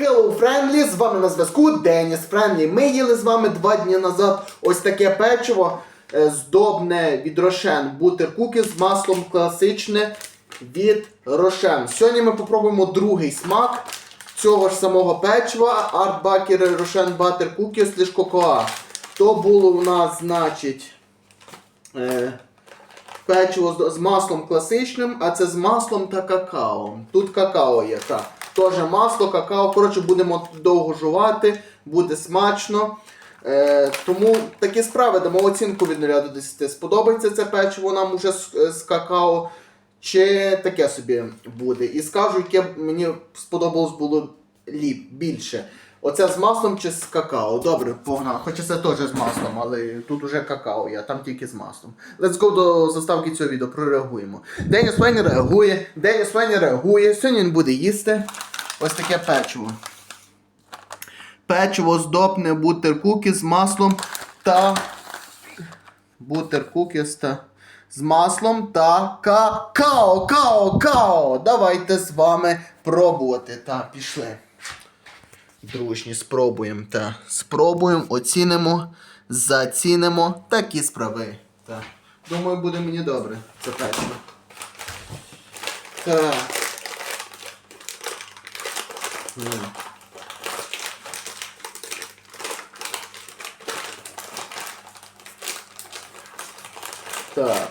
Hello, Friendly, з вами на зв'язку Деніс Френлі. Ми їли з вами два дні назад ось таке печиво е, здобне від Рошен. Бутер кукі з маслом класичне від Рошен. Сьогодні ми попробуємо другий смак цього ж самого печива Art Baker Рошен Butter Cookies Ліж Cocoa. То було у нас, значить, е, печиво з, з маслом класичним, а це з маслом та какао. Тут какао є, так. Теж масло, какао. Коротше, будемо довго жувати, буде смачно. Е, тому такі справи дамо оцінку від 0 до 10. Сподобається це печиво нам уже з, з какао, чи таке собі буде. І скажу, яке мені сподобалось було ліп більше. Оце з маслом чи з какао. Добре, погнали. Хоча це теж з маслом, але тут уже какао є, там тільки з маслом. Let's go до заставки цього відео, прореагуємо. Деніс Вейн реагує, Деніс Вейн реагує. Сьогодні він буде їсти ось таке печиво. Печиво здобне бутер кукі з маслом та. Бутер кукіс та. З маслом та какао, као, као. Давайте з вами пробувати. Та, пішли. Дружні, спробуємо. Та. Спробуємо, оцінимо, зацінимо. Такі справи. Та. Думаю, буде мені добре. Це печиво. Так.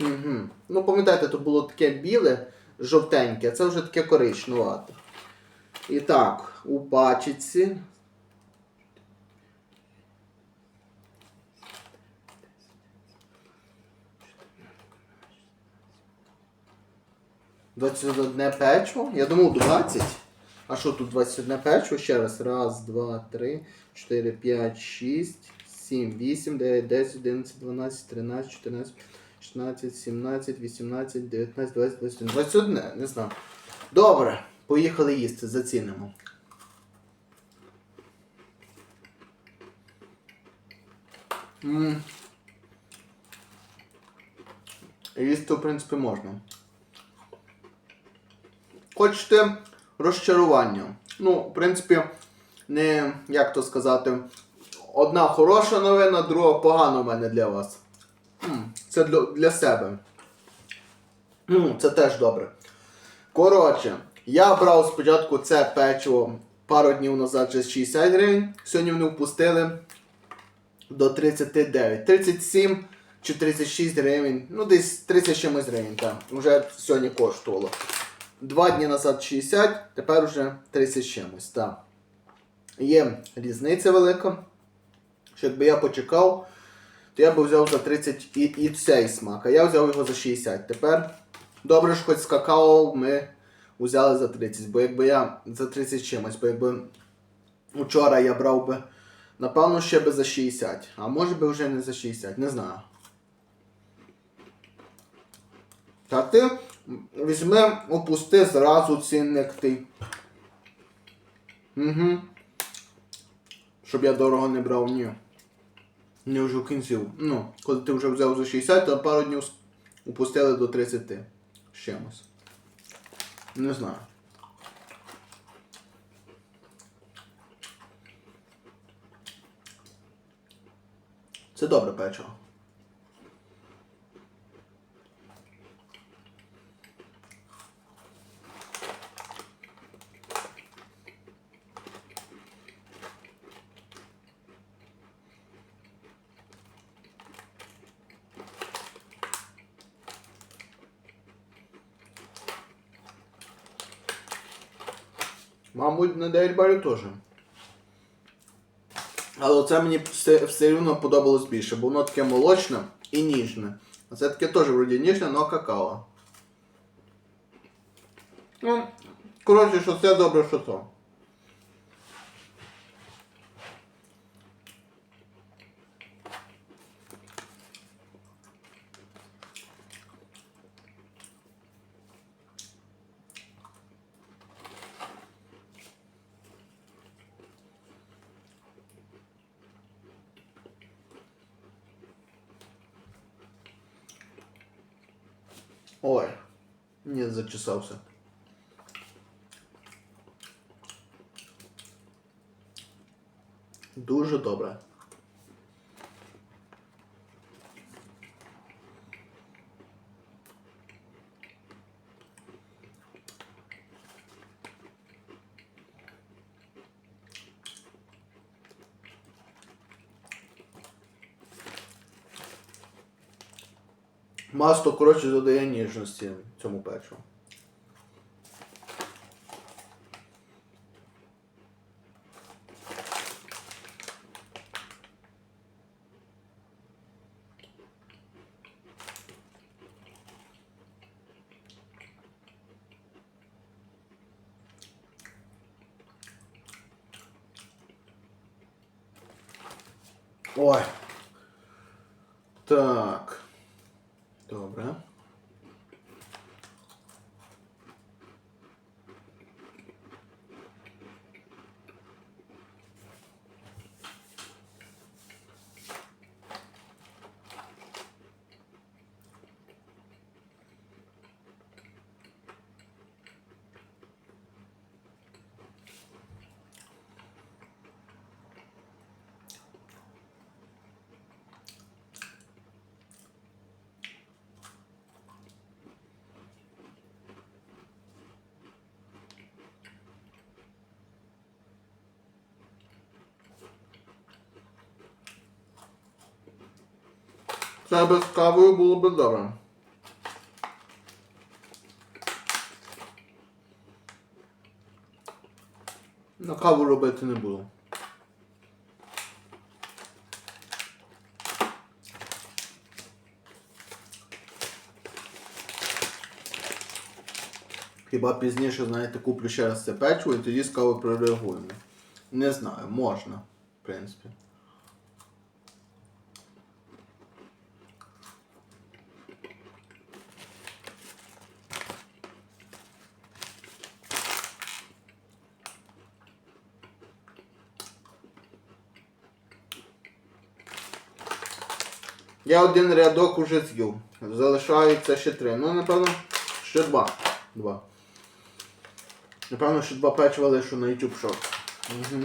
Угу. Ну, пам'ятаєте, то було таке біле, жовтеньке, це вже таке коричнувате. І так, у пачці. Двадцять одне печиво? Я думав 20. А що тут 21 печиво? Ще раз. Раз, два, три, чотири, п'ять, шість, сім, вісім, дев'ять, десять, одинадцять, дванадцять, тринадцять, чотирнадцять, шістнадцять, сімнадцять, вісімнадцять, дев'ятнадцять, двадцять, двадцять один. 21, не знаю. Добре, поїхали їсти, зацінимо. М. Їсти, в принципі, можна. Хочете розчарування. Ну, в принципі, не як то сказати, одна хороша новина, друга погана у мене для вас. Це для, для себе. Це теж добре. Коротше, я брав спочатку це печиво пару днів назад вже 60 гривень. Сьогодні вони впустили до 39. 37 чи 36 гривень. Ну, десь 30 чимось гривень, так. Вже сьогодні коштувало. Два дні назад 60, тепер уже 30 чимось. Так. Є різниця велика. Що якби я почекав, то я би взяв за 30 і, і цей смак, а я взяв його за 60. Тепер добре ж хоч з какао ми взяли за 30, бо якби я за 30 чимось, бо якби вчора я брав би, напевно, ще би за 60, а може би вже не за 60, не знаю. Та ти візьми, опусти зразу цінник ти. Угу. Щоб я дорого не брав, ні. Не вже в кінців. Ну, коли ти вже взяв за 60, то пару днів упустили до 30 з чимось. Не знаю. Це добре печиво. Мабуть, на 9 балів теж. Але це мені все, все рівно подобалось більше, бо воно таке молочне і ніжне. А це таке теж вроді ніжне, але какао. Ну, коротше, що це добре, що то. Не зачесался. Дуже добре. Масло, коротше, додає ніжності цьому печиву. Ой. Так. Добре. Це без кавою було б добре. На каву робити не буду. Хіба пізніше, знаєте, куплю ще раз це печиво і тоді з кавою прореагуємо. Не знаю, можна, в принципі. Я один рядок уже з'їв. Залишається ще три. Ну, напевно, ще два. Два. Напевно, ще два печива лишу на YouTube Shop. Угу.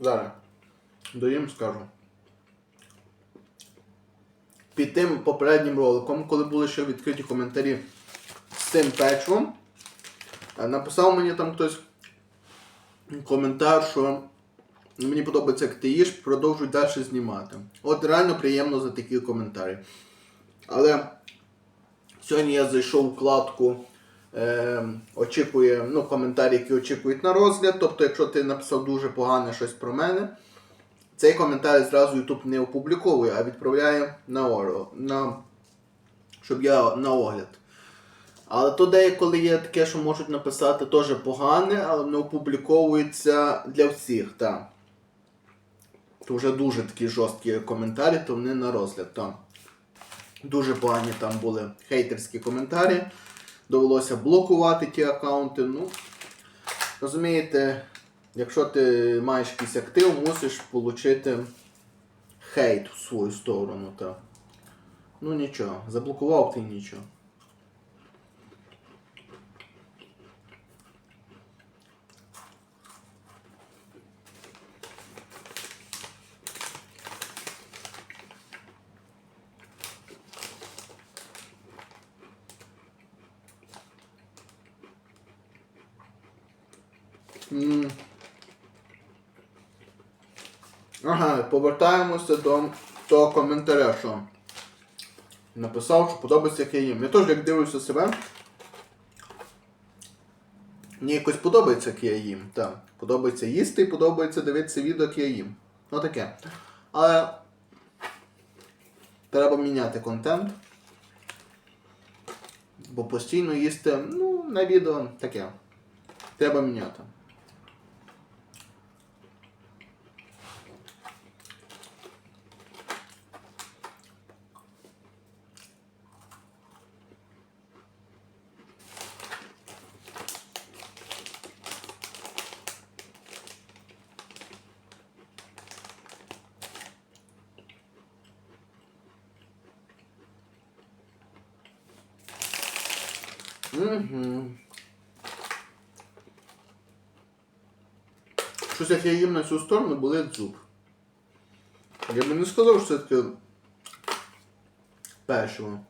Зараз. Доїм скажу. Під тим попереднім роликом, коли були ще відкриті коментарі з цим печивом, е, написав мені там хтось коментар, що мені подобається, як ти їш, продовжуй далі знімати. От реально приємно за такі коментарі. Але сьогодні я зайшов у вкладку е, очікує, ну, коментарі, які очікують на розгляд. Тобто, якщо ти написав дуже погане щось про мене, цей коментар зразу YouTube не опубліковує, а відправляє на на, щоб я на огляд. Але то деяколи є таке, що можуть написати теж погане, але не опубліковується для всіх. так. То вже дуже такі жорсткі коментарі, то вони на розгляд. так. Дуже погані там були хейтерські коментарі. Довелося блокувати ті аккаунти. Ну, розумієте, якщо ти маєш якийсь актив, мусиш отримати хейт в свою сторону. Та. Ну нічого, заблокував ти нічого. М. Ага, повертаємося до того коментаря, що написав, що подобається як я їм. Я теж як дивлюся себе. Мені якось подобається, як я їм. Так. Подобається їсти і подобається дивитися відео, як я їм. Ну таке. Але треба міняти контент. Бо постійно їсти, ну, на відео таке. Треба міняти. Угу. Щось як я їм на цю сторону болить зуб. Я би не сказав, що це таке печиво.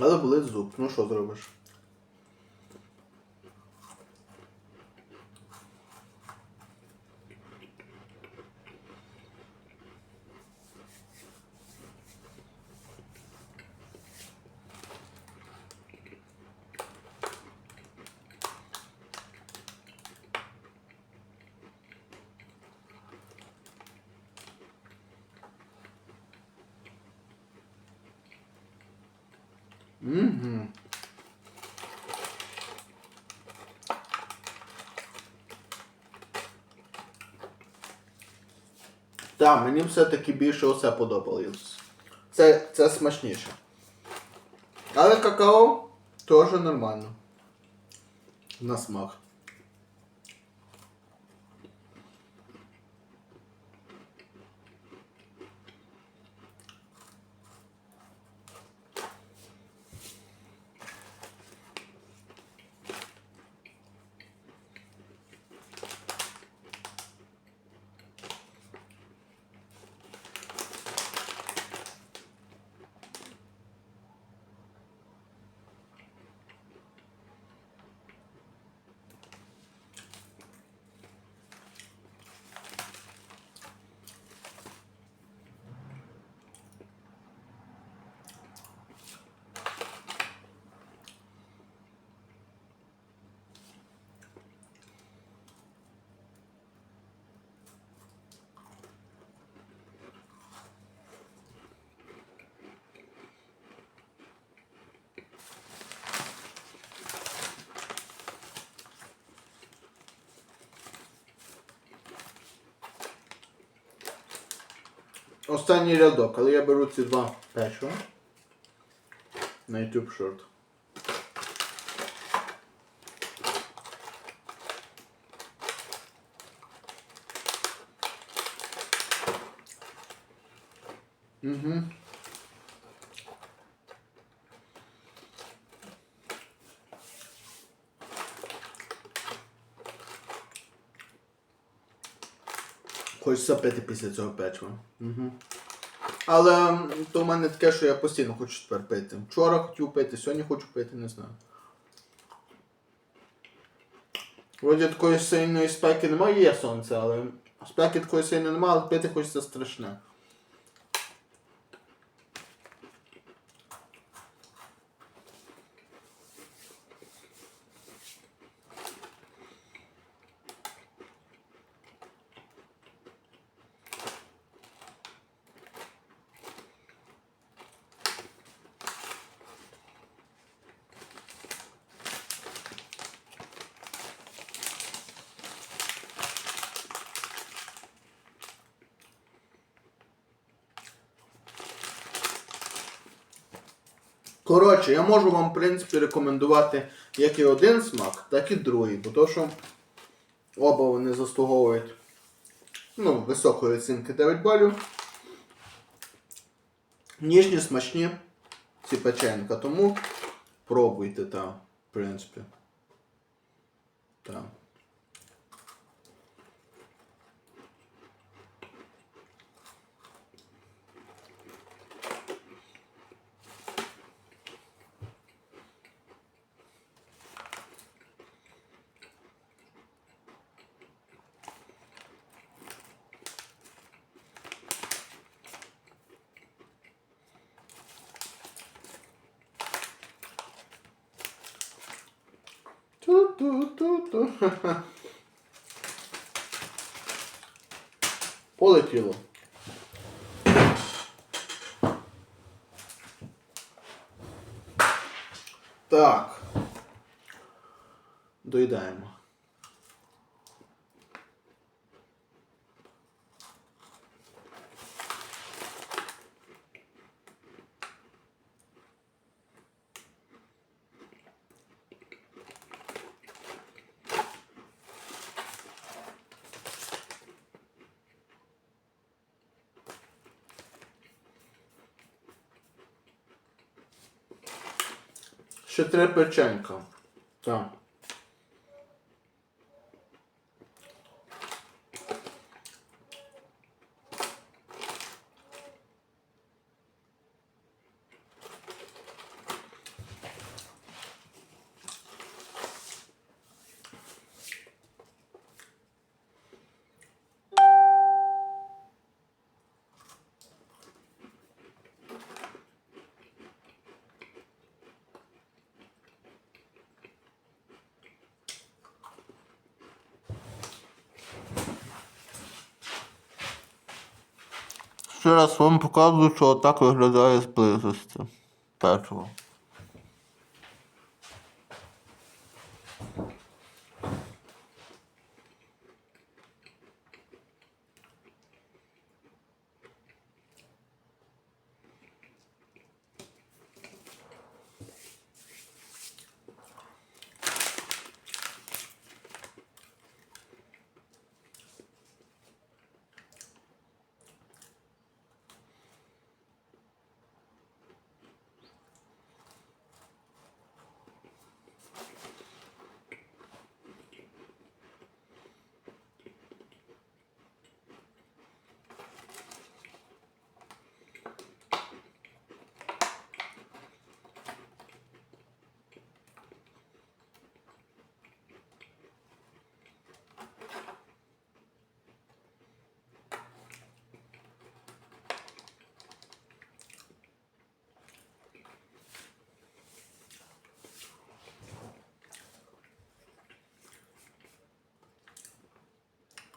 Але болить зуб. Ну що зробиш? Угу. Так, мені все-таки більше усе подобалось. Це, це смачніше. Але какао теж нормально. На смак. Останній рядок, але я беру ці два печива на YouTube Short. Угу. Хочеться пити після цього печива. Угу. Але то в мене таке, що я постійно хочу тепер пити. Вчора хотів пити, сьогодні хочу пити, не знаю. Вроді такої сильної спеки немає, є сонце, але спеки такої сильної немає, але пити хочеться страшне. Коротше, я можу вам, в принципі, рекомендувати як і один смак, так і другий, бо то, що оба вони заслуговують ну, високої оцінки 9 балів. Ніжні, смачні ці печенька, тому пробуйте там, в принципі. Так. То. Полетіло. Так. Доїдаємо. Ще три печенька. Так. Ще раз вам показую, що так виглядає з близості. Печиво.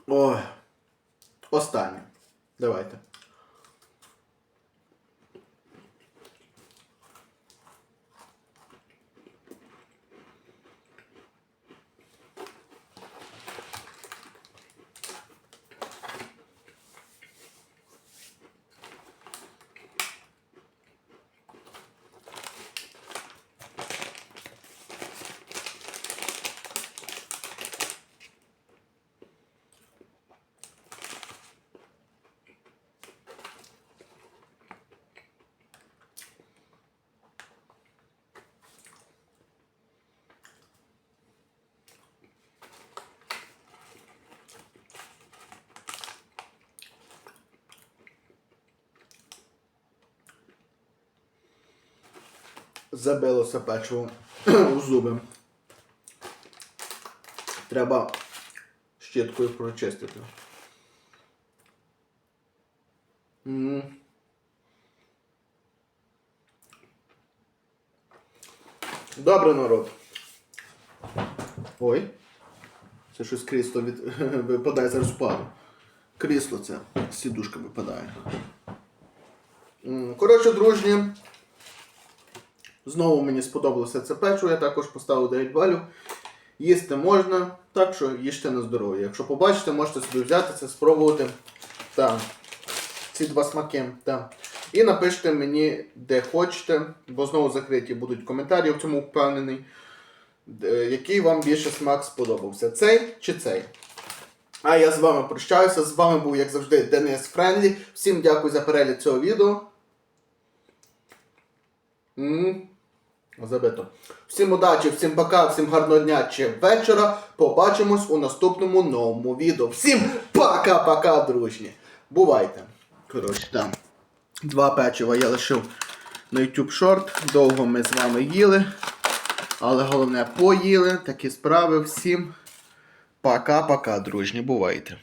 Ой. Останнє. Давайте. Забилося печиво у зуби. Треба щіткою прочистити. М. Добре, народ. Ой. Це щось крісло від... випадає зараз впаду. Крісло це сідушка випадає. М, Коротше, дружні. Знову мені сподобалося це печиво, я також поставив 9 балів. Їсти можна, так що їжте на здоров'я. Якщо побачите, можете собі взяти це, спробувати. Так. Ці два смаки. Так. І напишіть мені, де хочете, бо знову закриті будуть коментарі, в цьому впевнений. Який вам більше смак сподобався? Цей чи цей? А я з вами прощаюся. З вами був, як завжди, Денис Френлі. Всім дякую за перегляд цього відео. М, Забито. Всім удачі, всім пока, всім гарного дня чи вечора. Побачимось у наступному новому відео. Всім пока-пока, дружні. Бувайте. Коротше, там. Два печива я лишив на YouTube Short. Довго ми з вами їли. Але головне поїли. Такі справи. Всім пока-пока, дружні. Бувайте.